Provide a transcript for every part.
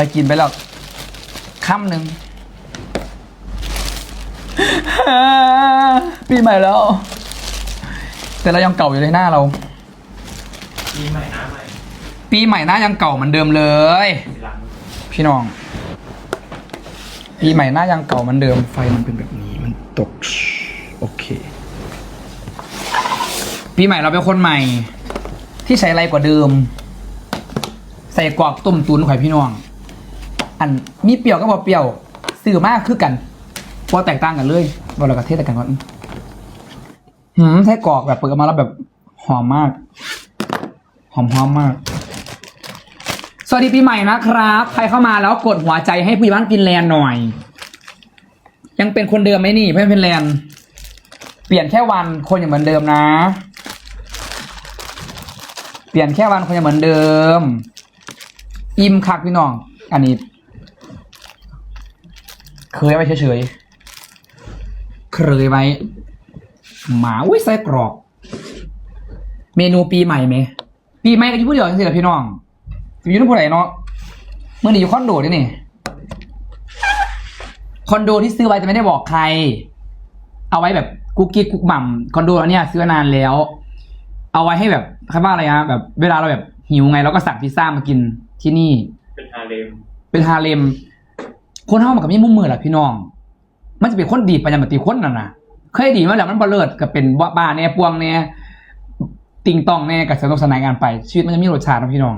อยกินไปแล้วค่ำหนึ่งปีใหม่แล้ว แต่เรายังเก่าอยู่เลยหน้าเรา ปีใหม่หน้าใหม่ปีใหม่หน้ายังเก่าเหมือนเดิมเลยทีหลังพี่น้อง ปีใหม่หน้ายังเก่าเหมือนเดิม ไฟมันเป็นแบบนี้มันตก โอเค ปีใหม่เราเป็นคนใหม่ ที่ใช้อะไรกว่าเดิม ใส่กรอกต้มตุนข่อยพี่น้อง อันมีเปรี้ยวก็บอกเปรี้ยวสื่อมากคือกันพอแตกต่างกันเลยว่าเรากระเทศแต่กันก่อนหืมใส่กรอกแบบเปิดมาแล้วแบบหอมมาก หอมหอมมาก สวัสดีปีใหม่นะครับ ใครเข้ามาแล้วกดหัวใจให้ผู้บ้านฟินแลนด์หน่อย ยังเป็นคนเดิมไหมนี่เพื่อนฟินแลนด์เปลี่ยนแค่วันคนยังเหมือนเดิมนะ เปลี่ยนแค่วันคนยังเหมือนเดิม อิ่มคักพี่น้อง อันนี้ เคยไว้เฉยๆเคยไว้หมาอุ้ยไส้กรอก เมนูปีใหม่ไหมปีใหม่ก็อยิ่พูดเดียวจริงๆแหละพี่น้องอยู่ที่ผู้ใดเนาะเมื่อนี้อยู่คอนโดด้วยนี่คอนโดที่ซื้อไว้จะไม่ได้บอกใคร เอาไว้แบบกุ๊กกิ๊กกุ๊กหม่ำคอนโดอันเนี้ยซื้อมานานแล้ว เอาไว้ให้แบบคำว่าอะไรนะแบบ เวลาเราแบบหิวไงเราก็สั่งพิซซ่ามากินที่นี่ เป็นฮาเลมเป็นฮาเลม คนเฮามันกับมีมุมมือแหละพี่น้อง มันจะเป็นคนดีดไปยังปฏิคนนั่นนะเคยดีมาแล้วมันบเลิศก็เป็นบ้าบ้าแน่ปวงแน่ติงตองแน่กับสนุกสนานกันไป ชีวิตมันจะมีรสชาตินะพี่น้อง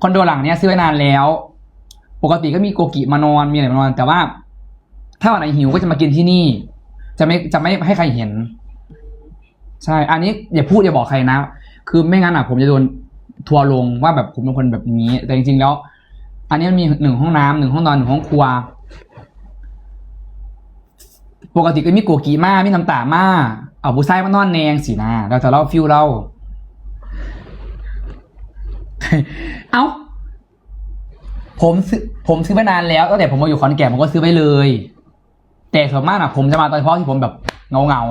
คอนโดหลังเนี้ยซื้อไว้นานแล้ว ปกติก็มีโกกิมานอนมีอะไรมานอน แต่ว่า ถ้าวันไหนหิวก็จะมากินที่นี่ จะไม่จะไม่ให้ใครเห็น ใช่ อันนี้อย่าพูดอย่าบอกใครนะ คือไม่งั้นอะ ผมจะโดนทัวร์ลงว่าแบบผมเป็นคนแบบนี้ แต่จริงๆแล้ว อันนี้มันมีหนึ่งห้องน้ำหนึ่งห้องนอนหนึ่งห้องครัว ปกติก็มีโกกีมามีน้ำตามาเอาผู้ชายมานอนแนงสีนาเราจะเล่าฟิลเล่าเอ้า ผมซื้อผมซื้อมานานแล้วตั้งแต่ผมมาอยู่ขอนแก่นผมก็ซื้อไปเลย แต่ส่วนมากอะผมจะมาตอนเฉพาะที่ผมแบบเงาเงา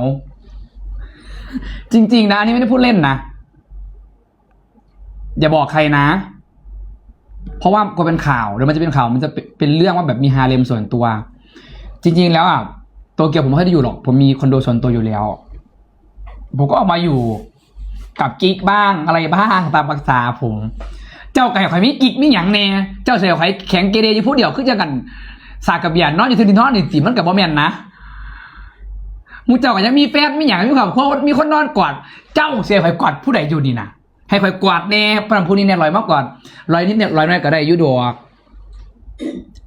จริง ๆ นะอันนี้ไม่ได้พูดเล่นนะ อย่าบอกใครนะ เพราะว่าก็เป็นข่าวเดี๋ยวมันจะเป็นข่าวมันจะเป็นเป็นเรื่องว่าแบบมีฮาเลมส่วนตัว จริง ๆ แล้วอะ โตเกียวผมไม่ค่ได้อยู่หรอก ผมมีคอนโดส่วนตัวอยู่แล้ว ผมก็ออกมาอยู่กับกิ๊กบ้างอะไรบ้างตามภาษาผม เจ้าไก่ไข่มีกิ๊กมีหยังแน่เจ้าเสียไข่แข็งเกเรอยู่พูดเดียวคือจะกัน สากกระเบียนนอนอยู่ที่นอนนี่สิมันกับบ่แมนนะมูเจ้าก็ยังมีแฟนมีหยังมีความเพรมีคนนอนกอด เจ้าเสียไข่กอดผู้ใดอยู่นี่นะให้ไข่กอดแน่พนันผู้นี้เนี่ยลอยมากกว่าลอยนิดเนี่ยลอยน้อยก็ได้ยุดอก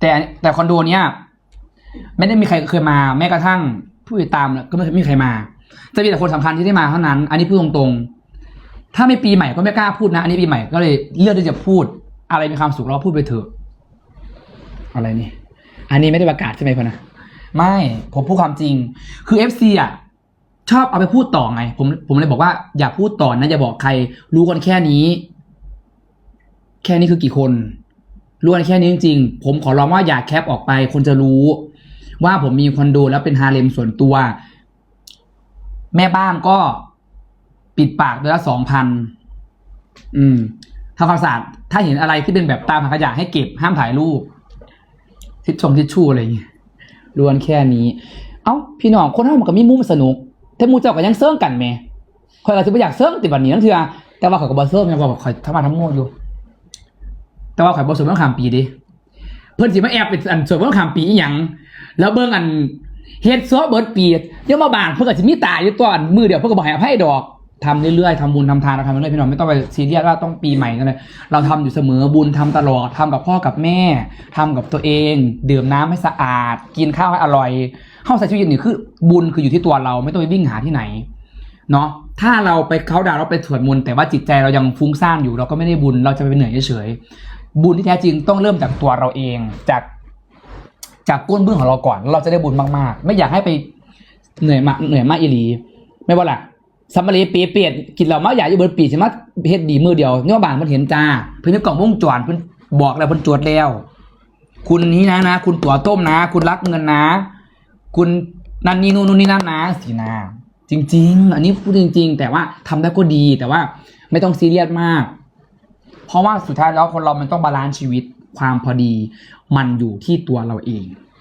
แต่แต่คอนโดเนี้ย ไม่ได้มีใครเคยมา แม้กระทั่งผู้ติดตามเนี่ยก็ไม่มีใครมา จะมีแต่คนสำคัญที่ได้มาเท่านั้น อันนี้พูดตรงๆ ถ้าไม่ปีใหม่ก็ไม่กล้าพูดนะ อันนี้ปีใหม่ก็เลยเลือกที่จะพูด อะไรมีความสุขเราพูดไปเถอะ อะไรนี่ อันนี้ไม่ได้ประกาศใช่ไหมพอนะ ไม่ ผมพูดความจริง คือเอฟซีอะชอบเอาไปพูดต่อไง ผมผมเลยบอกว่าอย่าพูดต่อนะอย่าบอกใคร รู้กันแค่นี้ แค่นี้คือกี่คนรู้กันแค่นี้จริงๆ ผมขอร้องว่าอย่าแคปออกไป คนจะรู้ ว่าผมมีคอนโดแล้วเป็นฮาเลมส่วนตัว แม่บ้านก็ปิดปากเดือนละสองพันอืมทำความสะอาดถ้าเห็นอะไรที่เป็นแบบตามหาขยะให้เก็บห้ามถ่ายรูปทิชชงทิชชู่อะไรอย่างเงี้ยล้วนแค่นี้ เอ้า พี่น้องคนเฮามันก็มีมุมสนุกแต่มูเจ้าก็ยังเซิร์งกันแหม่ข่อยก็สิบ่อยากเซิร์งติบัดนี้นั่นคือแต่ว่าข่อยก็บ่เซิร์งแม่นบ่ข่อยทำมาทำโมอยู่ แต่ว่าข่อยบ่สวดมนต์ข้ามปีดิเพิ่นสิมาแอบเป็นอันสวดมนต์ข้ามปีอีหยัง แล้วเบิ่งอันเฮ็ดซัวเบิดปีเดียวมาบานเพิ่นก็สิมีตายอยู่ตอนมือเดียวเพิ่นก็บ่ให้อภัยดอกทำเรื่อยๆทำบุญทำทานเราทำเรื่อยๆพี่น้องไม่ต้องไปซีเรียสว่าต้องปีใหม่กันเลยเราทำอยู่เสมอบุญทำตลอดทำกับพ่อกับแม่ทำกับตัวเอง ดื่มน้ำให้สะอาด กินข้าวให้อร่อยเข้าใส่ชีวิตนี่คือ บุญคืออยู่ที่ตัวเราไม่ต้องไปวิ่งหาที่ไหนเนาะถ้าเราไปเขาดาวเราไปสวดมนต์แต่ว่าจิตใจเรายังฟุ้งซ่านอยู่เราก็ไม่ได้บุญเราจะไปเหนื่อยเฉยๆบุญที่แท้จริงต้องเริ่มจากตัวเราเองจาก จากก้นเบื้องของเราก่อน เราจะได้บุญมากๆ ไม่อยากให้ไปเหนื่อยมากเหนื่อยมากอีหลี ไม่ว่าล่ะสัมมารีปีเปลี่ยนกินเหล้ามาอยากอยู่บิดปีใช่ไหมเฮ็ดดีมือเดียวเนี่ยบานมันเห็นจ้าเพิ่อนกล่องวงจรเพิ่นบอกแล้วเพิ่อนจวดแล้ว คุณนี้นะนะ คุณตัวต้มนะ คุณรักเงินนะ คุณนั่นนี่นู่นนู่นนี่นั่นนะสีนา จริง ๆ อันนี้พูดจริง ๆ แต่ว่าทำได้ก็ดีแต่ว่าไม่ต้องซีเรียสมาก เพราะว่าสุดท้ายแล้วคนเรามันต้องบาลานซ์ชีวิต ความพอดี มันอยู่ที่ตัวเราเอง